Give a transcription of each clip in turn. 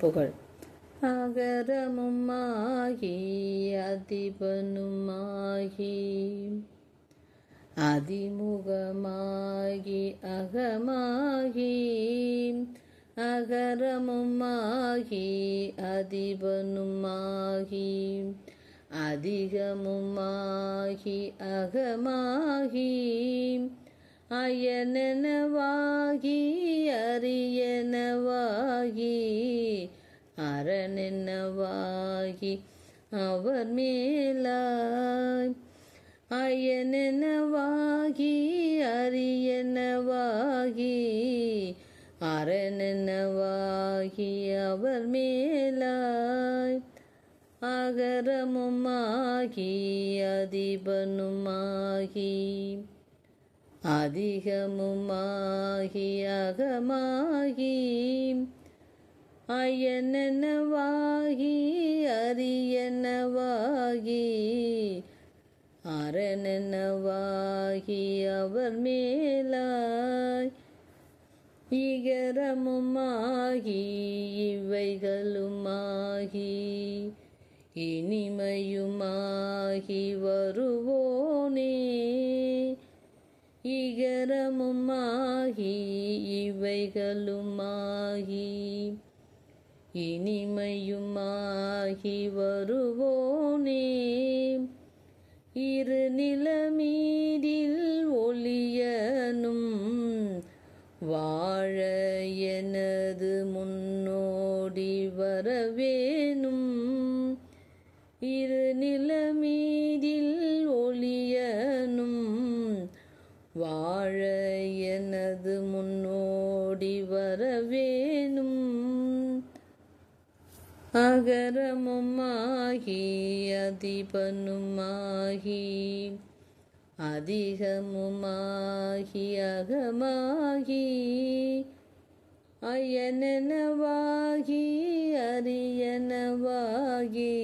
புகழ். அகரமுமாகி அதிபனுமாகி. அதிமுகமாகி அகமாகி. அகரமுமாகி அதிபனுமாகி. அதிகமுமாகி அகமாகி. அயனவாகி அரியனவாகி. அரணெனவாகி அவர் மேலாய். அயனெனவாகி அரியனவாகி அரணெனவாகி அவர் மேலாய். அகரமுமாகி அதிபனுமாகி. அதிகமுமாகி அகமாகி. அயனனவாகி அரியனவாகி. அரணனவாகி அவர் மேலாய். இகரமுமாகி இவைகளுமாகி. இனிமையுமாகி வருவோனே. இகரமுமாகி இவைகளுமாகி. இனிமையுமாகி வருவோனே. இரு நிலமீதில் ஒளியனும் வாழ எனது முன்னோடி வரவேனும். இரு நிலமீதில் ஒளியனும் வாழ எனது முன்னோடி வரவேனும். அகரமுமாகி அதிபனுமாகி அதிகமுமாகி அகமாகி அயனவாகி அரியனவாகி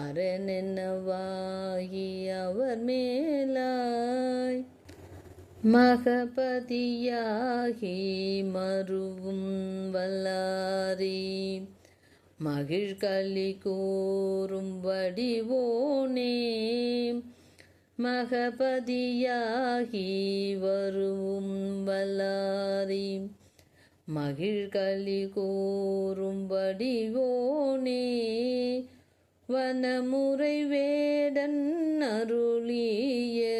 அரணனவாகி அவர் மேலாய் மகபதியாகி மருவும் வல்லாரீ மகிழ்களி கூறும் வடிவோனே. மகபதியாகி வருவும் வல்லாரி. மகிழ்களி கூறும் வடிவோனே. வனமுறை வேடன் அருளிய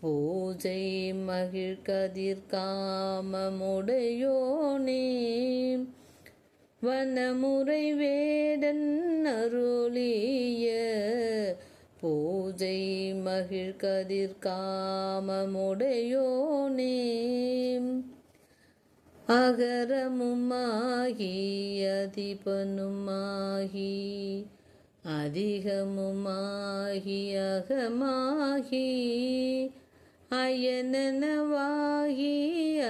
பூஜை மகிழ்கதிர் காமமுடையோனே. வனமுறை வேடன் அருளிய பூஜை மகிழ்கதிர் காமமுடையோனே. அகரமுமாகி அதிபனுமாகி அதிகமுமாகி அகமாகி அயனனவாகி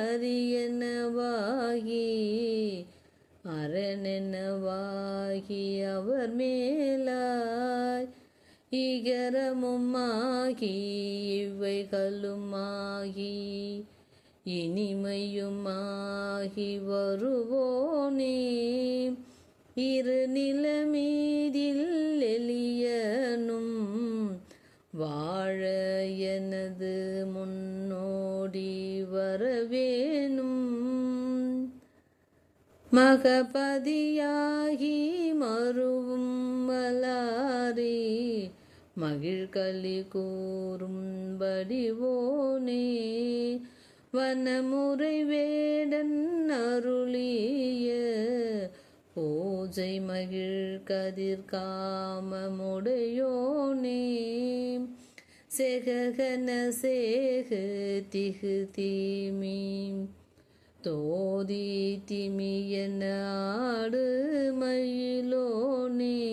அரியனவாகி அரணெனவாகி அவர் மேலாய் இகரமுமாகி இவைகளுமாகி இனிமையுமாகி வருவோனே. இரு நிலமீதில் மகபதியாகி மறுவும் மலாரி மகிழ்கலி கூறும் வடிவோனே வனமுறை வேடன் அருளிய பூஜை மகிழ் கதிர் காமமுடையோனே. செககன சேகு திகு தீமீம் தோதி திமியன ஆடு மயிலோனே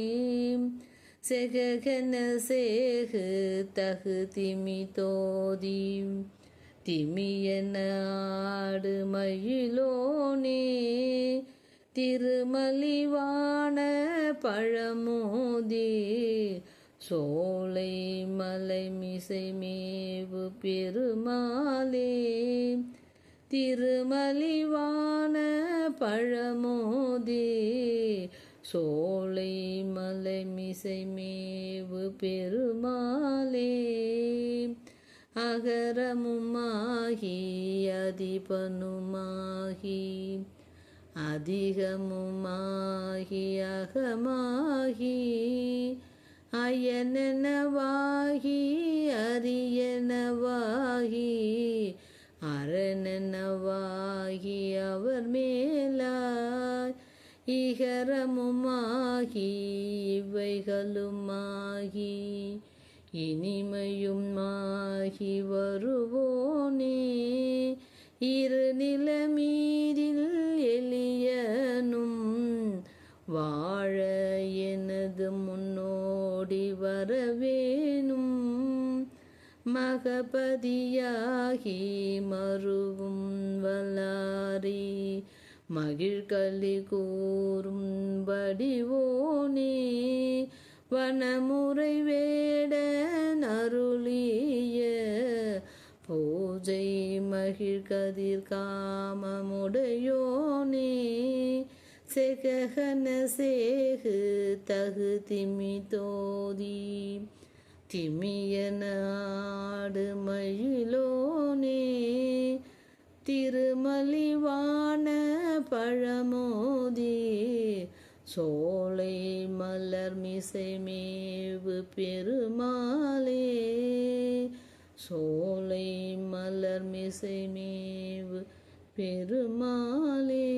செககன சேகு தகு திமி தோதி திமியன ஆடு மயிலோனே. திருமலிவான பழமோதி. சோலை மலை மிசை மேவு பெருமாளே. திருமலிவான பழமோதே சோலை மலை மிசை மேவு பெருமாளே. அகரமுமாகி அதிபனுமாகி அதிகமுமாகி அகமாகி அயனெனவாகி அரியனவாகி அரணனவாகி அவர் மேலாய் இகரமுமாகி இவைகளுமாகி இனிமையுமாகி வருவோனே. இரு நிலமே மகபதியாகி மருவும் வலாரி மகிழ்கலி கூறும் வடிவோனே வனமுறை வேட அருளிய பூஜை மகிழ்கதிர் காமமுடையோனே செகன சேகு தகு திமி தோதி. திமியன ஆடு மயிலோனே திருமலிவான பழமோதி. சோலை மலர் மிசைமேவு பெருமாளே சோலை மலர் மிசைமேவு பெருமாளே.